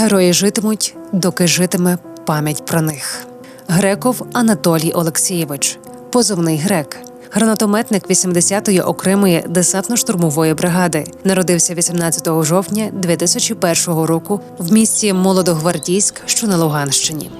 Герої житимуть, доки житиме пам'ять про них. Греков Анатолій Олексійович, позивний грек. Гранатометник 80-ї окремої десантно-штурмової бригади народився 18 жовтня 2001 року в місті Молодогвардійськ, що на Луганщині.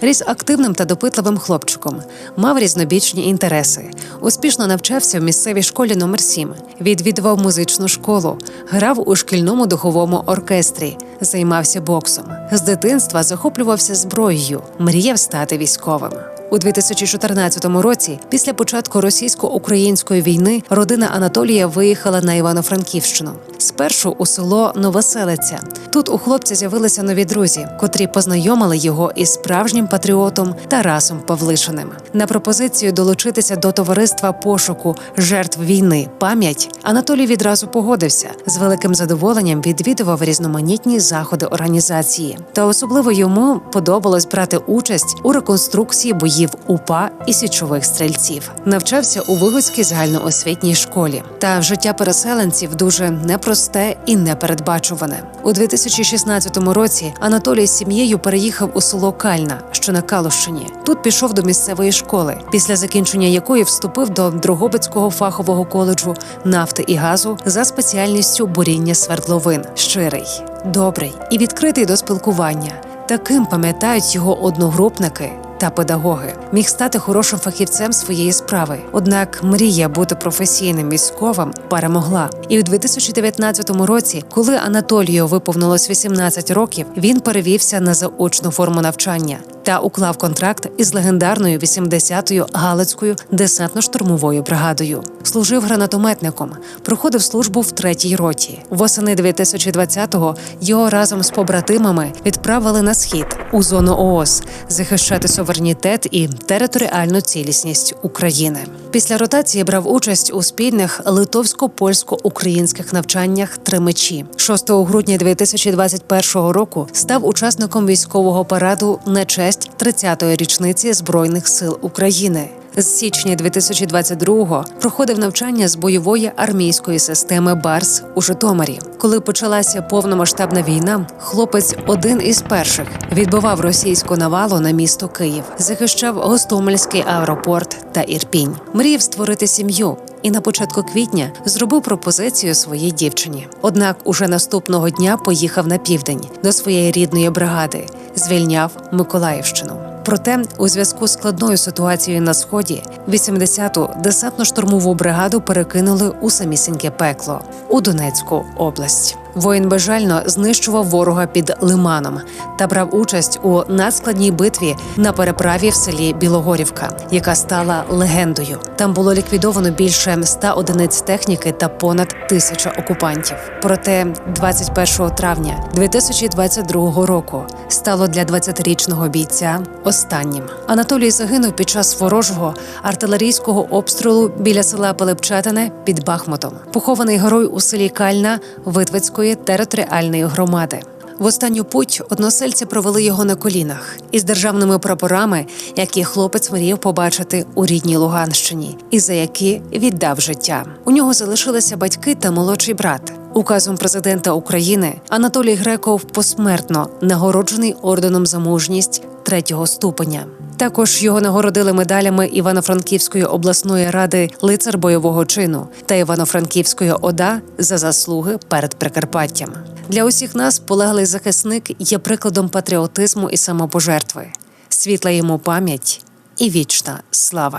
Ріс активним та допитливим хлопчиком, мав різнобічні інтереси. Успішно навчався в місцевій школі номер 7 Відвідував музичну школу, грав у шкільному духовому оркестрі, займався боксом. З дитинства захоплювався зброєю, мріяв стати військовим. У 2014 році, після початку російсько-української війни, родина Анатолія виїхала на Івано-Франківщину. Спершу у село Новоселиця. Тут у хлопця з'явилися нові друзі, котрі познайомили його із справжнім патріотом Тарасом Павлишиним. На пропозицію долучитися до товариства пошуку жертв війни пам'ять Анатолій відразу погодився. З великим задоволенням відвідував різноманітні заходи організації. Та особливо йому подобалось брати участь у реконструкції боїв УПА і січових стрільців. Навчався у Вигодській загальноосвітній школі. Та життя переселенців дуже непросте і непередбачуване. У 2016 році Анатолій з сім'єю переїхав у село Кальна, що на Калущині. Тут пішов до місцевої школи, після закінчення якої вступив до Дрогобицького фахового коледжу нафти і газу за спеціальністю буріння свердловин. Щирий, добрий і відкритий до спілкування. Таким пам'ятають його одногрупники та педагоги. Міг стати хорошим фахівцем своєї справи. Однак мрія бути професійним військовим перемогла. І у 2019 році, коли Анатолію виповнилось 18 років, він перевівся на заочну форму навчання та уклав контракт із легендарною 80-ю Галицькою десантно-штурмовою бригадою. Служив гранатометником, проходив службу в третій роті. Восени 2020-го його разом з побратимами відправили на схід у зону ООС захищати суверенітет і територіальну цілісність України. Після ротації брав участь у спільних литовсько-польсько-українських навчаннях три мечі. 6 грудня 2021 року став учасником військового параду на честь 30-ї річниці Збройних сил України. З січня 2022-го проходив навчання з бойової армійської системи БАРС у Житомирі. Коли почалася повномасштабна війна, хлопець один із перших відбивав російську навалу на місто Київ, захищав Гостомельський аеропорт та Ірпінь. Мріяв створити сім'ю. І на початку квітня зробив пропозицію своїй дівчині. Однак уже наступного дня поїхав на південь до своєї рідної бригади, звільняв Миколаївщину. Проте, у зв'язку з складною ситуацією на сході, 80-ту десантно-штурмову бригаду перекинули у самісіньке пекло у Донецьку область. Воїн безжально знищував ворога під Лиманом та брав участь у надскладній битві на переправі в селі Білогорівка, яка стала легендою. Там було ліквідовано більше 100 одиниць техніки та понад тисяча окупантів. Проте 21 травня 2022 року стало для 20-річного бійця останнім. Анатолій загинув під час ворожого артилерійського обстрілу біля села Пилипчатине під Бахмутом. Похований герой у селі Кальна Витвицької територіальної громади. В останню путь односельці провели його на колінах із державними прапорами, які хлопець мріяв побачити у рідній Луганщині, і за які віддав життя. У нього залишилися батьки та молодший брат. Указом президента України Анатолій Греков посмертно нагороджений орденом за мужність третього ступеня. Також його нагородили медалями Івано-Франківської обласної ради лицар бойового чину та Івано-Франківської ОДА за заслуги перед Прикарпаттям. Для усіх нас полеглий захисник є прикладом патріотизму і самопожертви, світла йому пам'ять і вічна слава.